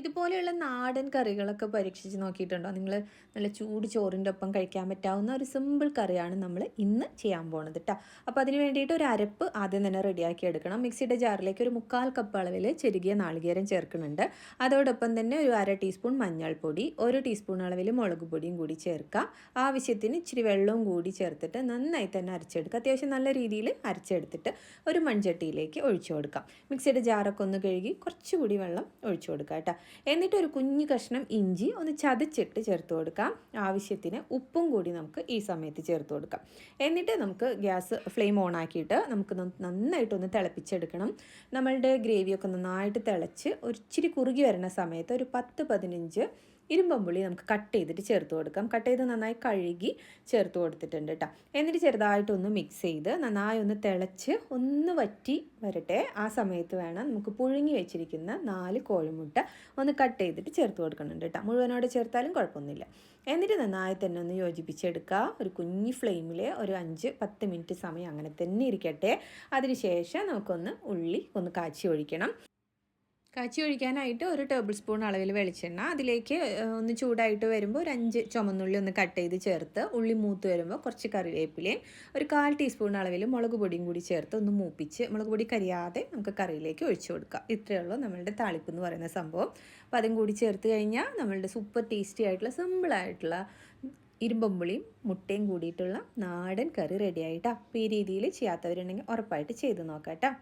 ഇതുപോലെയുള്ള നാടൻ കറികളൊക്കെ പരീക്ഷിച്ച് നോക്കിയിട്ടുണ്ടോ? നിങ്ങൾ നല്ല ചൂട് ചോറിന്റെ ഒപ്പം കഴിക്കാൻ പറ്റാവുന്ന ഒരു സിമ്പിൾ കറിയാണ് നമ്മൾ ഇന്ന് ചെയ്യാൻ പോണത് കേട്ടോ അപ്പോൾ അതിന് വേണ്ടിയിട്ട് ഒരു അരപ്പ് ആദ്യം തന്നെ റെഡിയാക്കി എടുക്കണം. മിക്സിയുടെ ജാറിലേക്ക് ഒരു മുക്കാൽ കപ്പ് അളവിൽ ചെരുകിയ നാളികേരം ചേർക്കുന്നുണ്ട്. അതോടൊപ്പം തന്നെ ഒരു അര ടീസ്പൂൺ മഞ്ഞൾപ്പൊടി ഒരു ടീസ്പൂൺ അളവിൽ മുളക് പൊടിയും കൂടി ചേർക്കാം. ആവശ്യത്തിന് ഇച്ചിരി വെള്ളവും കൂടി ചേർത്തിട്ട് നന്നായി തന്നെ അരച്ചെടുക്കുക അത്യാവശ്യം നല്ല രീതിയിൽ അരച്ചെടുത്തിട്ട് ഒരു മൺചട്ടിയിലേക്ക് ഒഴിച്ചു കൊടുക്കാം. മിക്സിയുടെ ജാറൊക്കെ ഒന്ന് കഴുകി കുറച്ചുകൂടി വെള്ളം ഒഴിച്ചു കൊടുക്കാം കേട്ടോ എന്നിട്ട് ഒരു കുഞ്ഞു കഷ്ണം ഇഞ്ചി ഒന്ന് ചതച്ചിട്ട് ചേർത്ത് കൊടുക്കാം. ആവശ്യത്തിന് ഉപ്പും കൂടി നമുക്ക് ഈ സമയത്ത് ചേർത്ത് കൊടുക്കാം. എന്നിട്ട് നമുക്ക് ഗ്യാസ് ഫ്ലെയിം ഓൺ ആക്കിയിട്ട് നമുക്ക് നന്നായിട്ട് നന്നായിട്ടൊന്ന് തിളപ്പിച്ചെടുക്കണം. നമ്മളുടെ ഗ്രേവിയൊക്കെ നന്നായിട്ട് തിളച്ച് ഒരിച്ചിരി കുറുകി വരുന്ന സമയത്ത് ഒരു പത്ത് പതിനഞ്ച് ഇരുമ്പമ്പുളി നമുക്ക് കട്ട് ചെയ്തിട്ട് ചേർത്ത് കൊടുക്കാം. കട്ട് ചെയ്ത് നന്നായി കഴുകി ചേർത്ത് കൊടുത്തിട്ടുണ്ട് കേട്ടോ എന്നിട്ട് ചെറുതായിട്ടൊന്ന് മിക്സ് ചെയ്ത് നന്നായി ഒന്ന് തിളച്ച് ഒന്ന് വറ്റി വരട്ടെ. ആ സമയത്ത് വേണം നമുക്ക് പുഴുങ്ങി വെച്ചിരിക്കുന്ന നാല് കോഴിമുട്ട ഒന്ന് കട്ട് ചെയ്തിട്ട് ചേർത്ത് കൊടുക്കുന്നുണ്ട് കേട്ടോ മുഴുവനോടെ ചേർത്താലും കുഴപ്പമൊന്നുമില്ല. എന്നിട്ട് നന്നായി തന്നെ ഒന്ന് യോജിപ്പിച്ചെടുക്കുക. ഒരു കുഞ്ഞി ഫ്ലെയിമിൽ ഒരു അഞ്ച് പത്ത് മിനിറ്റ് സമയം അങ്ങനെ തന്നെ ഇരിക്കട്ടെ. അതിനുശേഷം നമുക്കൊന്ന് ഉള്ളി ഒന്ന് കാച്ചി ഒഴിക്കണം. കാച്ചി ഒഴിക്കാനായിട്ട് ഒരു ടേബിൾ സ്പൂൺ അളവിൽ വെളിച്ചെണ്ണ. അതിലേക്ക് ഒന്ന് ചൂടായിട്ട് വരുമ്പോൾ ഒരു അഞ്ച് ചുമന്നുള്ളി ഒന്ന് കട്ട് ചെയ്ത് ചേർത്ത് ഉള്ളി മൂത്ത് വരുമ്പോൾ കുറച്ച് കറിവേപ്പിലയും ഒരു കാൽ ടീസ്പൂൺ അളവിൽ മുളക് പൊടിയും കൂടി ചേർത്ത് ഒന്ന് മൂപ്പിച്ച് മുളക് പൊടി കരിയാതെ നമുക്ക് കറിയിലേക്ക് ഒഴിച്ചു കൊടുക്കാം. ഇത്രയേ ഉള്ളൂ നമ്മളുടെ താളിപ്പ് എന്ന് പറയുന്ന സംഭവം. അപ്പോൾ അതും കൂടി ചേർത്ത് കഴിഞ്ഞാൽ നമ്മളുടെ സൂപ്പർ ടേസ്റ്റി ആയിട്ടുള്ള സിമ്പിളായിട്ടുള്ള ഇരുമ്പമ്പുളിയും മുട്ടയും കൂടിയിട്ടുള്ള നാടൻ കറി റെഡി ആയിട്ടാ. അപ്പോൾ ഈ രീതിയിൽ ചെയ്യാത്തവരുണ്ടെങ്കിൽ ഉറപ്പായിട്ട് ചെയ്ത് നോക്കാം കേട്ടോ